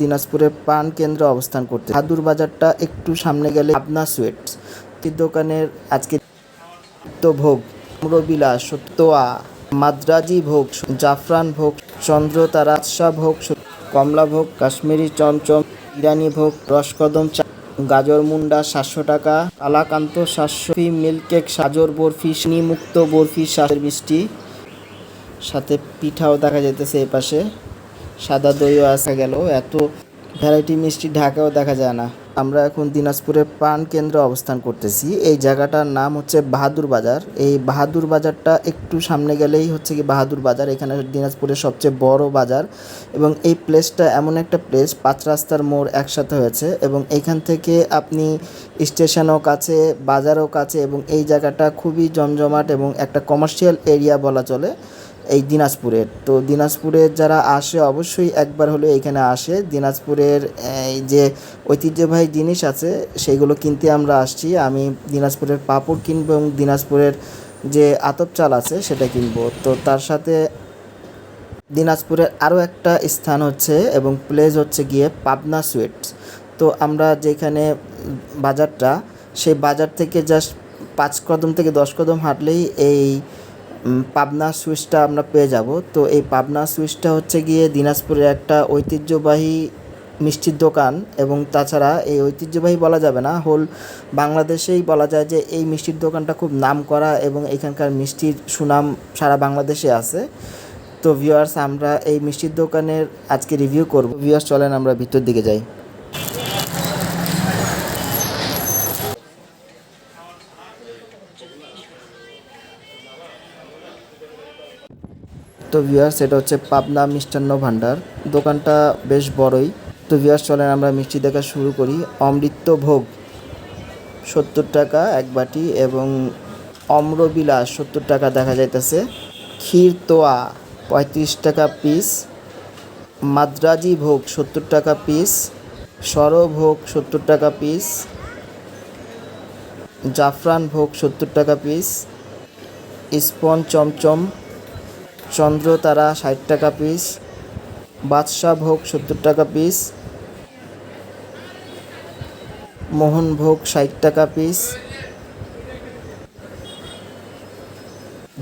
দিনাজপুরের পান কেন্দ্রে অবস্থান করতে। হাদুর বাজারটা একটু সামনে গেলে পাবনা সুইটস দোকানের আজকে ভোগ বিলাস তোয়া মাদ্রাজি ভোগ, জাফরান ভোগ চন্দ্রতারা শাহ ভোগ, কমলা ভোগ, কাশ্মীরি চমচম ইরানি ভোগ, রসকদম চা, গাজর মুন্ডা সাতশো টাকা, কালাকান্ত সাতশো মিল্ক কেক সাজর বরফি মুক্ত বরফি শাকের মিষ্টি, সাথে পিঠাও দেখা যাইতেছে এই পাশে সাদা দইও আসা গেল, এত ভ্যারাইটি মিষ্টি ঢাকাও দেখা যায় না। আমরা এখন দিনাজপুরের পান কেন্দ্রে অবস্থান করতেছি। এই জায়গাটার নাম হচ্ছে বাহাদুর বাজার। এই বাহাদুর বাজারটা একটু সামনে গেলেই হচ্ছে কি বাহাদুর বাজার। এখানে দিনাজপুরের সবচেয়ে বড় বাজার এবং এই প্লেসটা এমন একটা প্লেস পাঁচ রাস্তার মোড় একসাথে হয়েছে এবং এখান থেকে আপনি স্টেশনও কাছে, বাজারও কাছে এবং এই জায়গাটা খুবই জমজমাট এবং একটা কমার্শিয়াল এরিয়া বলা চলে। এই দিনাজপুরের তো দিনাজপুরের যারা আসে, অবশ্যই একবার হলে এখানে আসে। দিনাজপুরের, এই যে ঐতিহ্যবাহী জিনিস আছে, সেইগুলো কিনতে আমরা আসছি। আমি দিনাজপুরের পাপড় কিনবো এবং দিনাজপুরের যে আতপ চাল আছে, সেটা কিনবো। তো তার সাথে দিনাজপুরের আরও একটা স্থান হচ্ছে এবং প্লেস হচ্ছে গিয়ে পাবনা সুইটস। তো আমরা যেখানে বাজারটা, সেই বাজার থেকে জাস্ট পাঁচ কদম থেকে দশ কদম হাঁটলেই এই পাবনা সুইচটা আমরা পেয়ে যাব। তো এই পাবনা সুইচটা হচ্ছে গিয়ে দিনাজপুরের একটা ঐতিহ্যবাহী মিষ্টির দোকান এবং তাছাড়া এই ঐতিহ্যবাহী বলা যাবে না হোল বাংলাদেশেই বলা যায় যে এই মিষ্টির দোকানটা খুব নাম করা এবং এখানকার মিষ্টির সুনাম সারা বাংলাদেশে আছে। তো ভিউয়ার্স আমরা এই মিষ্টির দোকানের আজকে রিভিউ করব। ভিউয়ার্স চলেন আমরা ভিতর দিকে যাই। তো ভিউয়ার্স এটা হচ্ছে পাবনা মিষ্টান্ন ভাণ্ডার দোকানটা বেশ বড়ই। তো ভিউয়ার্স চলেন আমরা মিষ্টি দেখা শুরু করি। অমৃত ভোগ, সত্তর টাকা এক বাটি এবং অম্রবিলাস, সত্তর টাকা দেখা যাইতেছে। ক্ষীর তোয়া, পঁয়ত্রিশ টাকা পিস মাদ্রাজি ভোগ, সত্তর টাকা পিস সরভোগ সত্তর টাকা পিস জাফরান ভোগ, সত্তর টাকা পিস স্পন চমচম চন্দ্রতারা ষাট টাকা পিস বাদশাহ ভোগ সত্তর টাকা পিস মোহন ভোগ ষাট টাকা পিস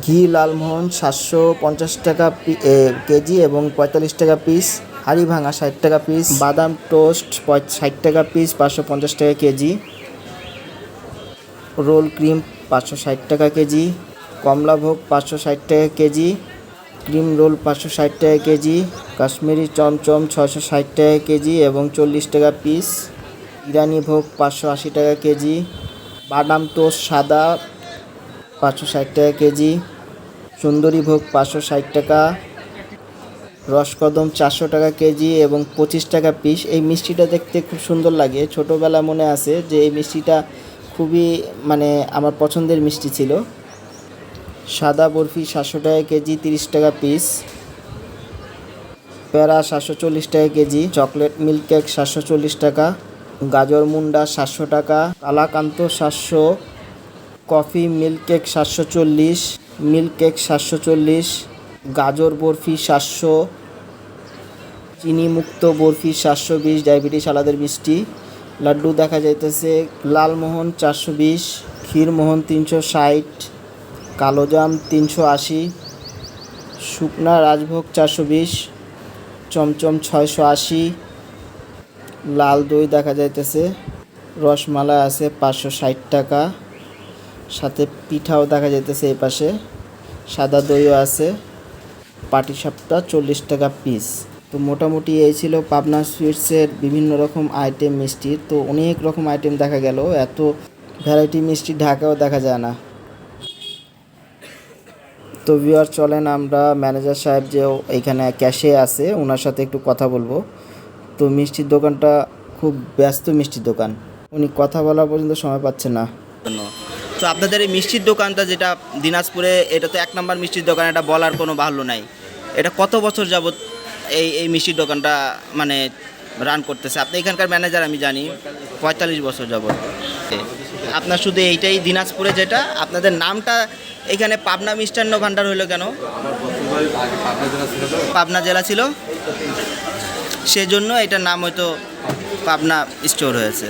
ঘি, লালমোহন সাতশো পঞ্চাশ টাকা কেজি এবং পঁয়তাল্লিশ টাকা পিস হাড়ি ভাঙা ষাট টাকা পিস বাদাম টোস্ট ষাট টাকা পিস পাঁচশো পঞ্চাশ টাকা কেজি রোল ক্রিম পাঁচশো ষাট টাকা কেজি, কমলা ভোগ পাঁচশো ষাট টাকা কেজি ক্রিম রোল পাঁচশো ষাট টাকা কেজি, কাশ্মীরি চমচম ছশো ষাট টাকা কেজি এবং চল্লিশ টাকা পিস, ইরানি ভোগ পাঁচশো আশি টাকা কেজি, বাদাম টোস্ট সাদা পাঁচশো ষাট টাকা কেজি, সুন্দরী ভোগ পাঁচশো ষাট টাকা, রসকদম চারশো টাকা কেজি এবং পঁচিশ টাকা পিস। এই মিষ্টিটা দেখতে খুব সুন্দর লাগে। ছোটোবেলা মনে আছে যে এই মিষ্টিটা খুবই মানে আমার পছন্দের মিষ্টি ছিল। সাদা বরফি সাতশো টাকা কেজি, তিরিশ টাকা পিস। প্যারা সাতশো চল্লিশ টাকা কেজি, চকলেট মিল্ক কেক সাতশো চল্লিশ টাকা, গাজর মুন্ডা সাতশো টাকা, কালাকান্ত সাতশো, কফি মিল্ক কেক সাতশো চল্লিশ মিল্ক কেক সাতশো চল্লিশ, গাজর বরফি সাতশো চিনি মুক্ত বরফি সাতশো বিশ, ডায়াবেটিস, আলাদের মিষ্টি। লাড্ডু দেখা যাইতেছে, লালমোহন চারশো বিশ, ক্ষীরমোহন তিনশো ষাট কালোজাম তিনশো আশি, শুকনা রাজভোগ চারশো বিশ, চমচম ছয়শো আশি, লাল দই দেখা যাইতেছে, রসমালাই আছে পাঁচশো ষাট টাকা, সাথে পিঠাও দেখা যাইতেছে এই পাশে, সাদা দইও আছে পাটিসাপটা চল্লিশ টাকা পিস তো মোটামুটি এই ছিল পাবনা সুইটসের বিভিন্ন রকম আইটেম মিষ্টির তো অনেক রকম আইটেম দেখা গেল, এত ভ্যারাইটি মিষ্টি ঢাকাও দেখা যায় না। তো ভিউয়ার চলেন আমরা ম্যানেজার সাহেব যে এইখানে ক্যাশে আছে ওনার সাথে একটু কথা বলব। তো মিষ্টির দোকানটা খুব ব্যস্ত মিষ্টির দোকান। উনি কথা বলা পর্যন্ত সময় পাচ্ছে না। তো আপনাদের এই মিষ্টির দোকানটা যেটা দিনাজপুরে, এটা তো এক নম্বর মিষ্টির দোকান, এটা বলার কোনো ভালো নাই। এটা কত বছর যাবত এই এই মিষ্টির দোকানটা মানে রান করতেছে? আপনি এখানকার ম্যানেজার আমি জানি, পঁয়তাল্লিশ বছর যাবত আপনার শুধু এইটাই দিনাজপুরে যেটা, আপনাদের নামটা এখানে পাবনা মিষ্টান্ন ভাণ্ডার হলো কেন? পাবনা জেলা ছিল। সেজন্য এটার নাম হয়তো পাবনা স্টোর হয়েছে।